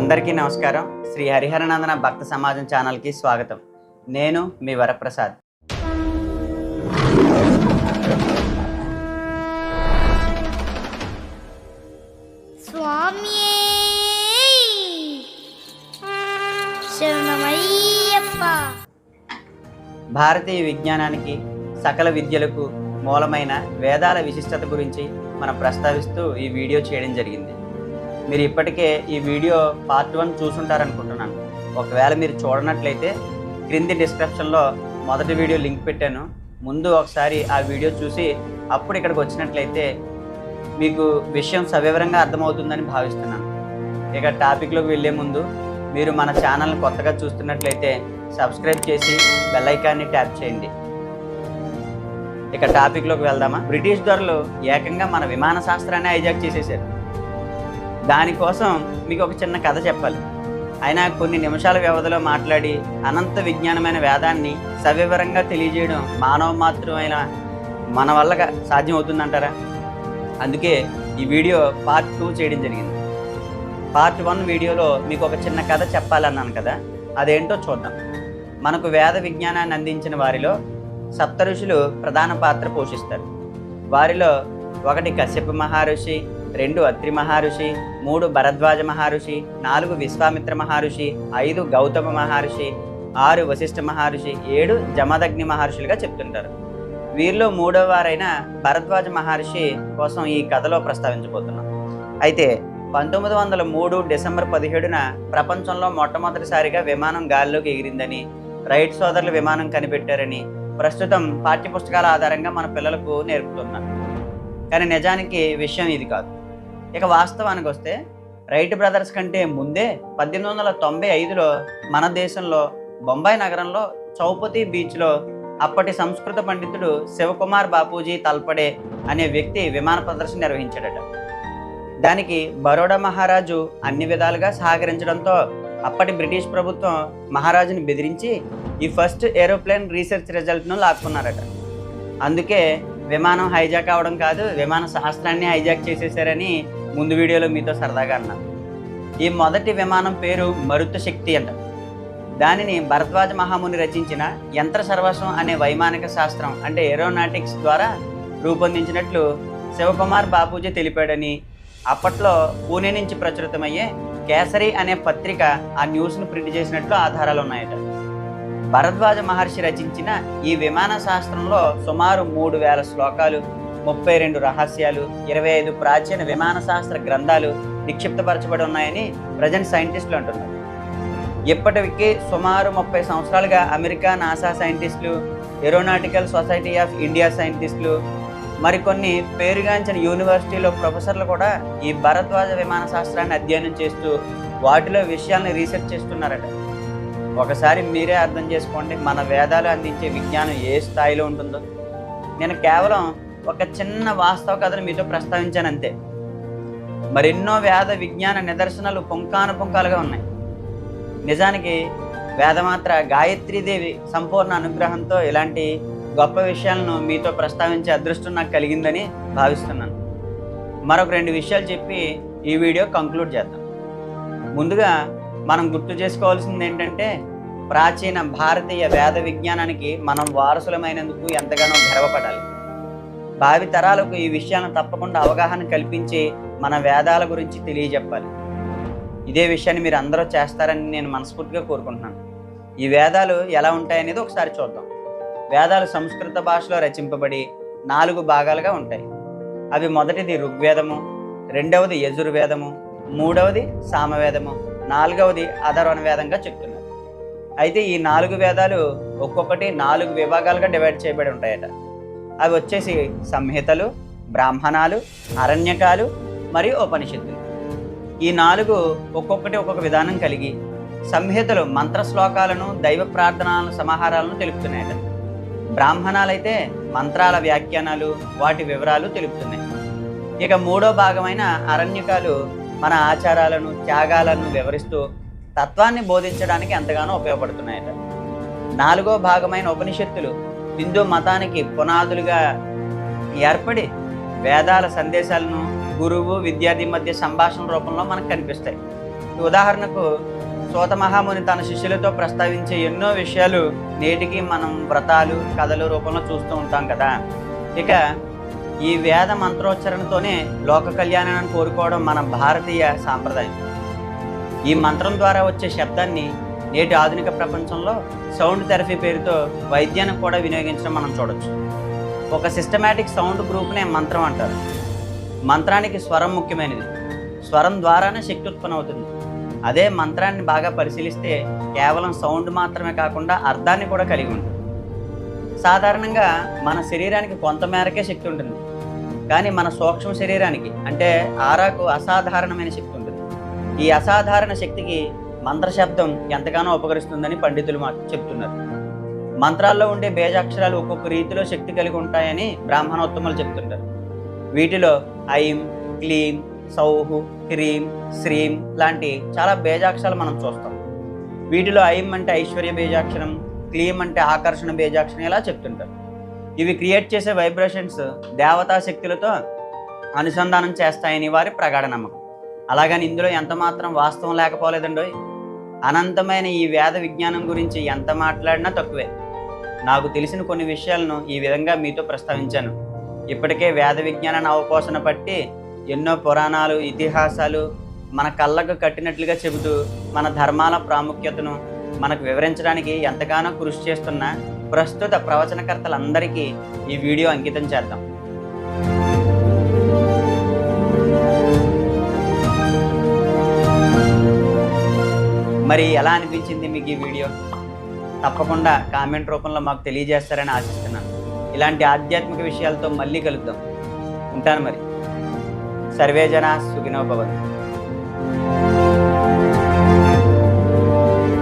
అందరికీ నమస్కారం. శ్రీ హరిహరనందన భక్త సమాజం ఛానల్కి స్వాగతం. నేను మీ వరప్రసాద్. భారతీయ విజ్ఞానానికి సకల విద్యలకు మూలమైన వేదాల విశిష్టత గురించి మనం ప్రస్తావిస్తూ ఈ వీడియో చేయడం జరిగింది. మీరు ఇప్పటికే ఈ వీడియో పార్ట్ వన్ చూసుంటారనుకుంటున్నాను. ఒకవేళ మీరు చూడనట్లయితే క్రింది డిస్క్రిప్షన్లో మొదటి వీడియో లింక్ పెట్టాను. ముందు ఒకసారి ఆ వీడియో చూసి అప్పుడు ఇక్కడికి వచ్చినట్లయితే మీకు విషయం సవివరంగా అర్థమవుతుందని భావిస్తున్నాను. ఇక టాపిక్లోకి వెళ్ళే ముందు మీరు మన ఛానల్ని కొత్తగా చూస్తున్నట్లయితే సబ్స్క్రైబ్ చేసి బెల్లైకాన్ని ట్యాప్ చేయండి. ఇక టాపిక్లోకి వెళ్దామా? బ్రిటిష్ దొరలు ఏకంగా మన విమాన శాస్త్రాన్ని హైజాక్ చేసేసారు దానికోసం మీకు ఒక చిన్న కథ చెప్పాలి. అయినా కొన్ని నిమిషాల వ్యవధిలో మాట్లాడి అనంత విజ్ఞానమైన వేదాన్ని సవివరంగా తెలియజేయడం మానవ మాత్రమైన మన వల్ల సాధ్యం అవుతుందంటారా అందుకే ఈ వీడియో పార్ట్ టూ చేయడం జరిగింది. పార్ట్ వన్ వీడియోలో మీకు ఒక చిన్న కథ చెప్పాలన్నాను కదా అదేంటో చూద్దాం. మనకు వేద విజ్ఞానాన్ని అందించిన వారిలో సప్త ఋషులు ప్రధాన పాత్ర పోషిస్తారు. వారిలో ఒకటి కశ్యప మహర్షి రెండు అత్రి మహర్షి మూడు భరద్వాజ మహర్షి నాలుగు విశ్వామిత్ర మహర్షి ఐదు గౌతమ మహర్షి ఆరు వశిష్ఠ మహర్షి ఏడు జమదగ్ని మహర్షులుగా చెప్తుంటారు. వీరిలో మూడవ వారైన భరద్వాజ మహర్షి కోసం ఈ కథలో ప్రస్తావించబోతున్నాం. అయితే పంతొమ్మిది వందల మూడు డిసెంబర్ పదిహేడున ప్రపంచంలో మొట్టమొదటిసారిగా విమానం గాలిలోకి ఎగిరిందని రైట్ సోదరులు విమానం కనిపెట్టారని ప్రస్తుతం పాఠ్యపుస్తకాల ఆధారంగా మన పిల్లలకు నేర్పుతున్నాం. కానీ నిజానికి విషయం ఇది కాదు. ఇక వాస్తవానికి వస్తే రైట్ బ్రదర్స్ కంటే ముందే పద్దెనిమిది వందల తొంభై ఐదులో మన దేశంలో బొంబాయి నగరంలో చౌపతి బీచ్లో అప్పటి సంస్కృత పండితుడు శివకుమార్ బాపూజీ తల్పడే అనే వ్యక్తి విమాన ప్రదర్శన నిర్వహించాడట. దానికి బరోడా మహారాజు అన్ని విధాలుగా సహకరించడంతో అప్పటి బ్రిటిష్ ప్రభుత్వం మహారాజుని బెదిరించి ఈ ఫస్ట్ ఏరోప్లేన్ రీసెర్చ్ రిజల్ట్ను లాక్కున్నారట. అందుకే విమానం హైజాక్ అవడం కాదు విమాన శాస్త్రాన్ని హైజాక్ చేసేసారని ముందు వీడియోలో మీతో సరదాగా అన్నాను ఈ మొదటి విమానం పేరు మరుత శక్తి అంట. దానిని భరద్వాజ మహాముని రచించిన యంత్ర సర్వస్వం అనే వైమానిక శాస్త్రం అంటే ఏరోనాటిక్స్ ద్వారా రూపొందించినట్లు శివకుమార్ బాపూజీ తెలిపాడని అప్పట్లో పూణే నుంచి ప్రచురితమయ్యే కేసరి అనే పత్రిక ఆ న్యూస్ను ప్రింట్ చేసినట్లు ఆధారాలు ఉన్నాయట. భరద్వాజ మహర్షి రచించిన ఈ విమాన శాస్త్రంలో సుమారు మూడు వేల శ్లోకాలు ముప్పై రెండు రహస్యాలు ఇరవై ఐదు ప్రాచీన విమాన శాస్త్ర గ్రంథాలు నిక్షిప్తపరచబడి ఉన్నాయని ప్రజెంట్ సైంటిస్టులు అంటున్నారు. ఇప్పటికి సుమారు ముప్పై సంవత్సరాలుగా అమెరికా నాసా సైంటిస్టులు ఏరోనాటికల్ సొసైటీ ఆఫ్ ఇండియా సైంటిస్టులు మరికొన్ని పేరుగాంచిన యూనివర్సిటీలో ప్రొఫెసర్లు కూడా ఈ భరద్వాజ విమాన శాస్త్రాన్ని అధ్యయనం చేస్తూ వాటిలో విషయాలను రీసెర్చ్ చేస్తున్నారట. ఒకసారి మీరే అర్థం చేసుకోండి మన వేదాలు అందించే విజ్ఞానం ఏ స్థాయిలో ఉంటుందో. నేను కేవలం ఒక చిన్న వాస్తవ కథను మీతో ప్రస్తావించాను అంతే. మరెన్నో వేద విజ్ఞాన నిదర్శనాలు పుంకాను పుంకాలుగా ఉన్నాయి. నిజానికి వేదమాత్ర గాయత్రీదేవి సంపూర్ణ అనుగ్రహంతో ఇలాంటి గొప్ప విషయాలను మీతో ప్రస్తావించే అదృష్టం నాకు కలిగిందని భావిస్తున్నాను. మరొక రెండు విషయాలు చెప్పి ఈ వీడియో కంక్లూడ్ చేద్దాం. ముందుగా మనం గుర్తు చేసుకోవాల్సింది ఏంటంటే ప్రాచీన భారతీయ వేద విజ్ఞానానికి మనం వారసులమైనందుకు ఎంతగానో గర్వపడాలి. భావి తరాలకు ఈ విషయాలను తప్పకుండా అవగాహన కల్పించి మన వేదాల గురించి తెలియజెప్పాలి. ఇదే విషయాన్ని మీరు అందరూ చేస్తారని నేను మనస్ఫూర్తిగా కోరుకుంటున్నాను. ఈ వేదాలు ఎలా ఉంటాయనేది ఒకసారి చూద్దాం. వేదాలు సంస్కృత భాషలో రచింపబడి నాలుగు భాగాలుగా ఉంటాయి. అవి మొదటిది ఋగ్వేదము రెండవది యజుర్వేదము మూడవది సామవేదము నాలుగవది అధర్వణ వేదంగా చెప్తున్నారు. అయితే ఈ నాలుగు వేదాలు ఒక్కొక్కటి నాలుగు విభాగాలుగా డివైడ్ చేయబడి ఉంటాయట. అవి వచ్చేసి సంహితలు బ్రాహ్మణాలు అరణ్యకాలు మరియు ఉపనిషత్తులు. ఈ నాలుగు ఒక్కొక్కటి ఒక్కొక్క విధానం కలిగి సంహితలు మంత్ర శ్లోకాలను దైవ ప్రార్థనలను సమాహారాలను తెలుపుతున్నాయట బ్రాహ్మణాలైతే మంత్రాల వ్యాఖ్యానాలు వాటి వివరాలు తెలుపుతున్నాయి. ఇక మూడో భాగమైన అరణ్యకాలు మన ఆచారాలను త్యాగాలను వివరిస్తూ తత్వాన్ని బోధించడానికి ఎంతగానో ఉపయోగపడుతున్నాయట. నాలుగో భాగమైన ఉపనిషత్తులు హిందూ మతానికి పునాదులుగా ఏర్పడి వేదాల సందేశాలను గురువు విద్యార్థి మధ్య సంభాషణ రూపంలో మనకు కనిపిస్తాయి. ఉదాహరణకు సోత మహాముని తన శిష్యులతో ప్రస్తావించే ఎన్నో విషయాలు నేటికి మనం వ్రతాలు కథలు రూపంలో చూస్తూ ఉంటాం కదా. ఇక ఈ వేద మంత్రోచ్చరణతోనే లోక కళ్యాణాన్ని కోరుకోవడం మన భారతీయ సాంప్రదాయం. ఈ మంత్రం ద్వారా వచ్చే శబ్దాన్ని నేటి ఆధునిక ప్రపంచంలో సౌండ్ థెరపీ పేరుతో వైద్యానికి కూడా వినియోగించడం మనం చూడొచ్చు. ఒక సిస్టమేటిక్ సౌండ్ గ్రూప్నే మంత్రం అంటారు. మంత్రానికి స్వరం ముఖ్యమైనది. స్వరం ద్వారానే శక్తి ఉత్పन्न అవుతుంది. అదే మంత్రాన్ని బాగా పరిశీలిస్తే కేవలం సౌండ్ మాత్రమే కాకుండా అర్థాన్ని కూడా కలిగి ఉంటుంది. సాధారణంగా మన శరీరానికి కొంత మేరకే శక్తి ఉంటుంది. కానీ మన సూక్ష్మ శరీరానికి అంటే ఆరాకు అసాధారణమైన శక్తి ఉంటుంది. ఈ అసాధారణ శక్తికి మంత్రశబ్దం ఎంతగానో ఉపకరిస్తుందని పండితులు మాకు చెప్తున్నారు. మంత్రాల్లో ఉండే బేజాక్షరాలు ఒక్కొక్క రీతిలో శక్తి కలిగి ఉంటాయని బ్రాహ్మణోత్తములు చెప్తుంటారు. వీటిలో ఐం క్లీం సౌహు హ్రీం శ్రీం లాంటి చాలా బేజాక్షరాలు మనం చూస్తాం. వీటిలో ఐం అంటే ఐశ్వర్య బేజాక్షరం క్లీం అంటే ఆకర్షణ బేజాక్షరం ఇలా చెప్తుంటారు. ఇవి క్రియేట్ చేసే వైబ్రేషన్స్ దేవతా శక్తులతో అనుసంధానం చేస్తాయని వారి ప్రగాఢ నమ్మకం. అలాగని ఇందులో ఎంత మాత్రం వాస్తవం లేకపోలేదండోయ్? అనంతమైన ఈ వేద విజ్ఞానం గురించి ఎంత మాట్లాడినా తక్కువే. నాకు తెలిసిన కొన్ని విషయాలను ఈ విధంగా మీతో ప్రస్తావించాను. ఇప్పటికే వేద విజ్ఞానాన్ని అవపోసన పట్టి ఎన్నో పురాణాలు ఇతిహాసాలు మన కళ్ళకు కట్టినట్లుగా చెబుతూ మన ధర్మాల ప్రాముఖ్యతను మనకు వివరించడానికి ఎంతగానో కృషి చేస్తున్న ప్రస్తుత ప్రవచనకర్తలందరికీ ఈ వీడియో అంకితం చేద్దాం. మరి ఎలా అనిపించింది మీకు ఈ వీడియో? తప్పకుండా కామెంట్ రూపంలో మాకు తెలియజేస్తారని ఆశిస్తున్నాను. ఇలాంటి ఆధ్యాత్మిక విషయాలతో మళ్ళీ కలుద్దాం. ఉంటాను మరి. సర్వేజన జన